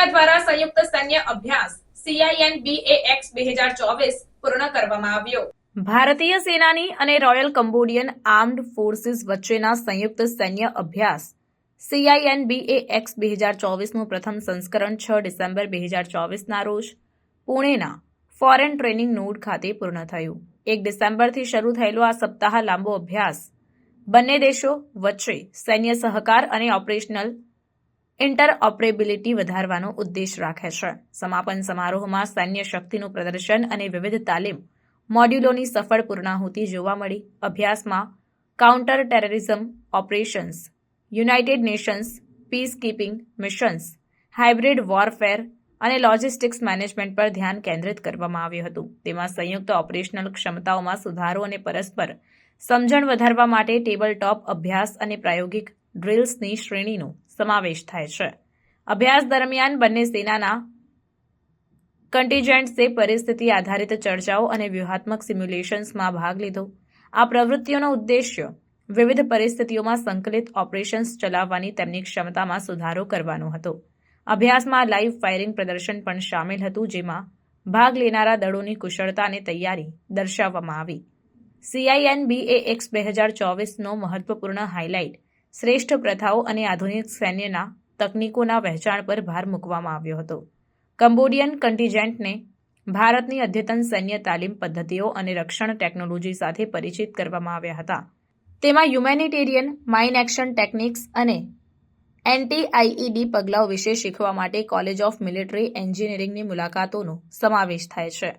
Cambodia દ્વારા સંયુક્ત સૈન્ય અભ્યાસ સીઆઈએન બીએએક્સ બે હજાર ચોવીસ પૂર્ણ કરવામાં આવ્યો. ભારતીય સેનાની અને રોયલ કંબોડિયન આર્મ્ડ ફોર્સિસ વચ્ચેના સંયુક્ત સૈન્ય અભ્યાસ સીઆઈએન બીએએક્સ બે હજાર ચોવીસનું પ્રથમ સંસ્કરણ છ ડિસેમ્બર બે હજાર ચોવીસના રોજ પુણેના ફોરેન ટ્રેનિંગ નોડ ખાતે પૂર્ણ થયું. એક ડિસેમ્બરથી શરૂ થયેલો આ સપ્તાહ લાંબો અભ્યાસ બંને દેશો વચ્ચે સૈન્ય સહકાર અને ઓપરેશનલ ઇન્ટરઓપરેબિલિટી વધારવાનો ઉદ્દેશ રાખે છે. સમાપન સમારોહમાં સૈન્ય શક્તિનું પ્રદર્શન અને વિવિધ તાલીમ મોડ્યુલોની સફળ પૂર્ણાહુતિ જોવા મળી. અભ્યાસમાં counter terrorism operations, united nations peace keeping missions, hybrid warfare અને લોજિસ્ટિક્સ મેનેજમેન્ટ પર ધ્યાન કેન્દ્રિત કરવામાં આવ્યું હતું. તેમાં સંયુક્ત ઓપરેશનલ ક્ષમતાઓમાં સુધારો અને પરસ્પર સમજણ વધારવા માટે ટેબલ ટોપ અભ્યાસ અને પ્રાયોગિક ડ્રિલ્સની શ્રેણીનો સમાવેશ થાય છે. અભ્યાસ દરમિયાન બંને સેનાના કન્ટીજન્ટ્સે પરિસ્થિતિ આધારિત ચર્ચાઓ અને વ્યૂહાત્મક સિમ્યુલેશન્સમાં ભાગ લીધો. આ પ્રવૃત્તિઓનો ઉદ્દેશ્ય વિવિધ પરિસ્થિતિઓમાં સંકલિત ઓપરેશન્સ ચલાવવાની તેમની ક્ષમતામાં સુધારો કરવાનો હતો. અભ્યાસમાં લાઇવ ફાયરિંગ પ્રદર્શન પણ સામેલ હતું, જેમાં ભાગ લેનારા દળોની કુશળતા અને તૈયારી દર્શાવવામાં આવી. સીઆઈએન એક્સ બે હજાર ચોવીસનો મહત્વપૂર્ણ હાઇલાઇટ શ્રેષ્ઠ પ્રથાઓ અને આધુનિક સૈન્યના તકનીકોના વહેંચાણ પર ભાર મૂકવામાં આવ્યો હતો. કંબોડિયન કન્ટીજેન્ટને ભારતની અદ્યતન સૈન્ય તાલીમ પદ્ધતિઓ અને રક્ષણ ટેકનોલોજી સાથે પરિચિત કરવામાં આવ્યા હતા. તેમાં હ્યુમેનિટેરિયન, માઇન એક્શન ટેકનિક્સ અને એન્ટી આઈઈડી પગલાઓ વિશે શીખવા માટે કોલેજ ઓફ મિલિટરી એન્જિનિયરિંગની મુલાકાતોનો સમાવેશ થાય છે.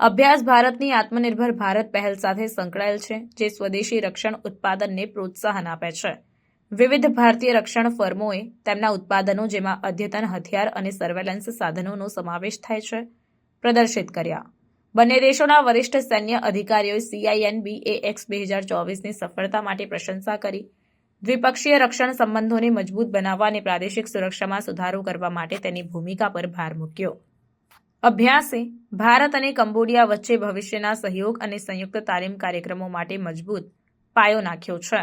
અભ્યાસ ભારતની આત્મનિર્ભર ભારત પહેલ સાથે સંકળાયેલ છે, જે સ્વદેશી રક્ષણ ઉત્પાદનને પ્રોત્સાહન આપે છે. વિવિધ ભારતીય રક્ષણ ફર્મોએ તેમના ઉત્પાદનો, જેમાં અદ્યતન હથિયાર અને સર્વેલન્સ સાધનોનો સમાવેશ થાય છે, પ્રદર્શિત કર્યા. બંને દેશોના વરિષ્ઠ સૈન્ય અધિકારીઓએ સીઆઈએન એક્સ બે હજાર ચોવીસની સફળતા માટે પ્રશંસા કરી. દ્વિપક્ષીય રક્ષણ સંબંધોને મજબૂત બનાવવા અને પ્રાદેશિક સુરક્ષામાં સુધારો કરવા માટે તેની ભૂમિકા પર ભાર મૂક્યો. અભ્યાસે ભારત અને કંબોડિયા વચ્ચે ભવિષ્યના સહયોગ અને સંયુક્ત તાલીમ કાર્યક્રમો માટે મજબૂત પાયો નાખ્યો છે.